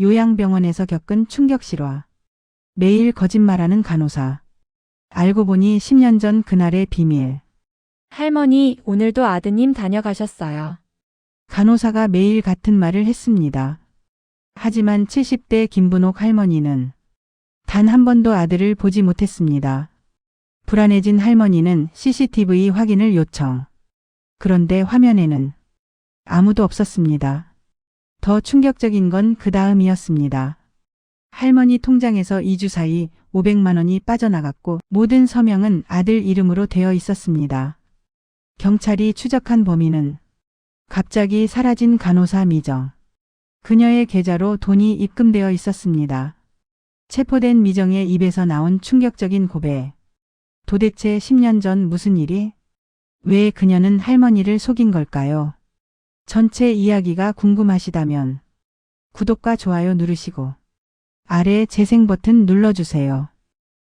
요양병원에서 겪은 충격 실화. 매일 거짓말하는 간호사. 알고 보니 10년 전 그날의 비밀. 할머니, 오늘도 아드님 다녀가셨어요. 간호사가 매일 같은 말을 했습니다. 하지만 70대 김분옥 할머니는 단 한 번도 아들을 보지 못했습니다. 불안해진 할머니는 CCTV 확인을 요청. 그런데 화면에는 아무도 없었습니다. 더 충격적인 건 그 다음이었습니다. 할머니 통장에서 2주 사이 500만 원이 빠져나갔고 모든 서명은 아들 이름으로 되어 있었습니다. 경찰이 추적한 범인은 갑자기 사라진 간호사 미정. 그녀의 계좌로 돈이 입금되어 있었습니다. 체포된 미정의 입에서 나온 충격적인 고백. 도대체 10년 전 무슨 일이? 왜 그녀는 할머니를 속인 걸까요? 전체 이야기가 궁금하시다면 구독과 좋아요 누르시고 아래 재생 버튼 눌러주세요.